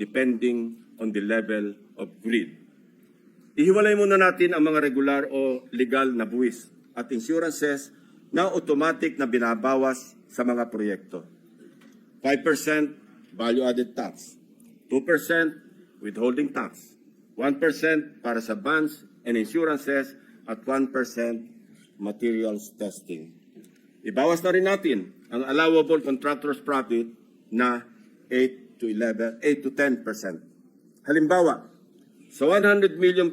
depending on the level of grid. Ihiwalay muna natin ang mga regular o legal na buwis at insurances na automatic na binabawas sa mga proyekto. 5% value-added tax, 2% withholding tax, 1% para sa bonds and insurances at 1% materials testing. Ibawas na rin natin ang allowable contractor's profit na 8 to 11, 8 to 10%. Halimbawa, sa 100 million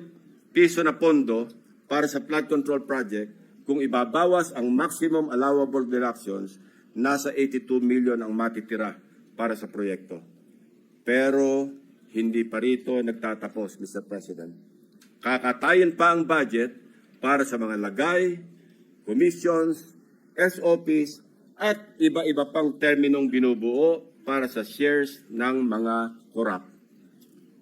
piso na pondo para sa flood control project, kung ibabawas ang maximum allowable deductions, nasa 82 million ang matitira para sa proyekto. Pero hindi pa rito nagtatapos, Mr. President. Kakatayin pa ang budget para sa mga lagay, commissions, SOPs, at iba-iba pang terminong binubuo para sa shares ng mga korap.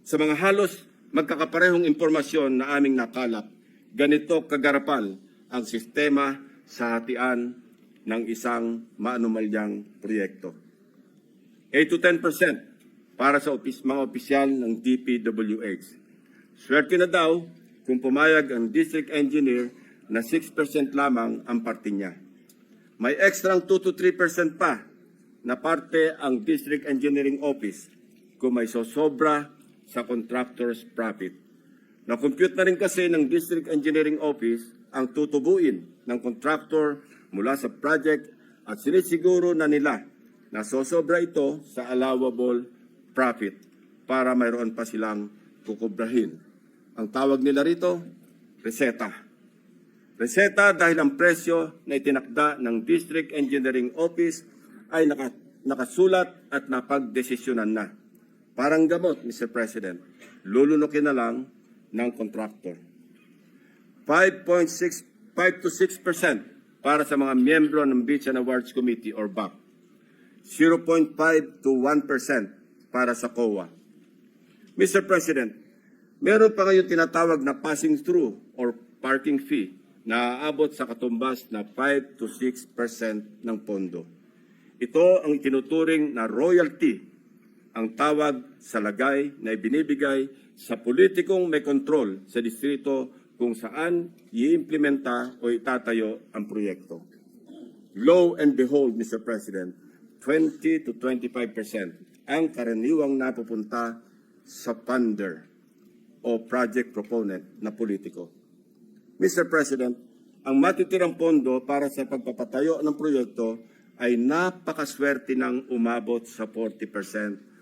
Sa mga halos magkakaparehong impormasyon na aming nakalap, ganito kagarapal ang sistema sa hatian ng isang maanumalyang proyekto. 8 to 10% para sa opis, mga opisyal ng DPWH. Swerte na daw kung pumayag ang district engineer na 6% lamang ang parte niya. May extrang 2 to 3% pa na parte ang district engineering office kung may sosobra sa contractor's profit. Na-compute na rin kasi ng district engineering office ang tutubuin ng contractor mula sa project at sinisiguro na nila na sosobra ito sa allowable profit para mayroon pa silang kukubrahin. Ang tawag nila rito, reseta. Reseta dahil ang presyo na itinakda ng District Engineering Office ay naka, nakasulat at napagdesisyonan na. Parang gamot, Mr. President, lulunukin na lang ng contractor. 5.6 5 to 6% para sa mga miyembro ng Beach and Awards Committee or BAC. 0.5 to 1% para sa COA. Mr. President, meron pa ngayon tinatawag na passing through or parking fee na aabot sa katumbas na 5 to 6% ng pondo. Ito ang itinuturing na royalty, ang tawag sa lagay na ibinibigay sa politikong may kontrol sa distrito kung saan iimplementa o itatayo ang proyekto. Lo and behold, Mr. President, 20 to 25% ang karaniwang napupunta sa funder o project proponent na politiko. Mr. President, ang matitirang pondo para sa pagpapatayo ng proyekto ay napakaswerte ng umabot sa 40%